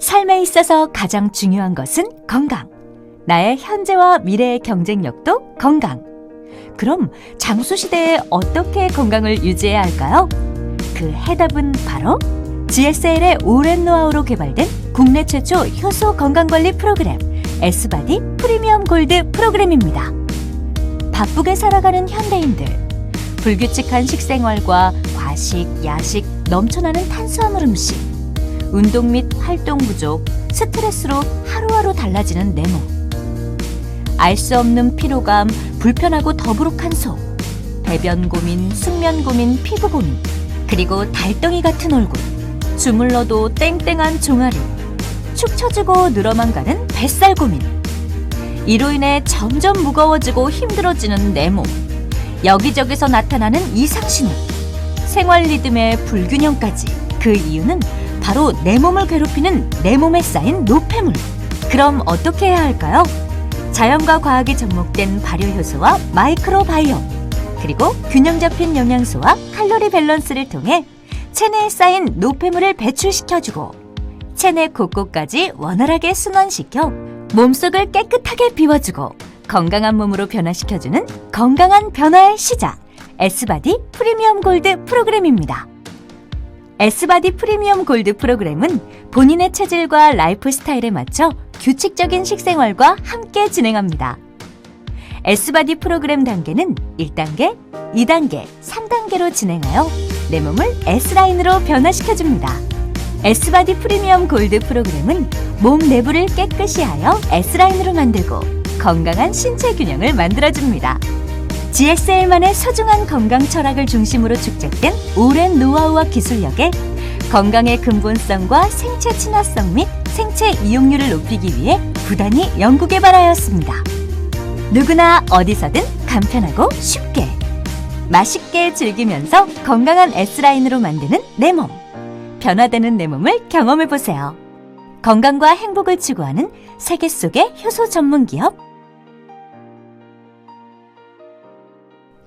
삶에 있어서 가장 중요한 것은 건강. 나의 현재와 미래의 경쟁력도 건강. 그럼 장수 시대에 어떻게 건강을 유지해야 할까요? 그 해답은 바로 GSL의 오랜 노하우로 개발된 국내 최초 효소 건강관리 프로그램 S바디 프리미엄 골드 프로그램입니다. 바쁘게 살아가는 현대인들, 불규칙한 식생활과 과식, 야식, 넘쳐나는 탄수화물 음식, 운동 및 활동 부족, 스트레스로 하루하루 달라지는 내 몸. 알 수 없는 피로감, 불편하고 더부룩한 속, 배변 고민, 숙면 고민, 피부 고민, 그리고 달덩이 같은 얼굴, 주물러도 땡땡한 종아리, 축 처지고 늘어만 가는 뱃살 고민. 이로 인해 점점 무거워지고 힘들어지는 내 몸. 여기저기서 나타나는 이상신호. 생활 리듬의 불균형까지. 그 이유는 바로 내 몸을 괴롭히는 내 몸에 쌓인 노폐물. 그럼 어떻게 해야 할까요? 자연과 과학이 접목된 발효 효소와 마이크로바이옴. 그리고 균형 잡힌 영양소와 칼로리 밸런스를 통해 체내에 쌓인 노폐물을 배출시켜주고 체내 곳곳까지 원활하게 순환시켜 몸속을 깨끗하게 비워주고 건강한 몸으로 변화시켜주는 건강한 변화의 시작 S바디 프리미엄 골드 프로그램입니다. S바디 프리미엄 골드 프로그램은 본인의 체질과 라이프 스타일에 맞춰 규칙적인 식생활과 함께 진행합니다. S바디 프로그램 단계는 1단계, 2단계, 3단계로 진행하여 내 몸을 S라인으로 변화시켜줍니다. S바디 프리미엄 골드 프로그램은 몸 내부를 깨끗이 하여 S라인으로 만들고 건강한 신체 균형을 만들어줍니다. GSL만의 소중한 건강 철학을 중심으로 축적된 오랜 노하우와 기술력에 건강의 근본성과 생체 친화성 및 생체 이용률을 높이기 위해 부단히 연구 개발하였습니다. 누구나 어디서든 간편하고 쉽게 맛있게 즐기면서 건강한 S라인으로 만드는 내 몸. 변화되는 내 몸을 경험해 보세요. 건강과 행복을 추구하는 세계 속의 효소 전문 기업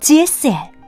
G.S.N.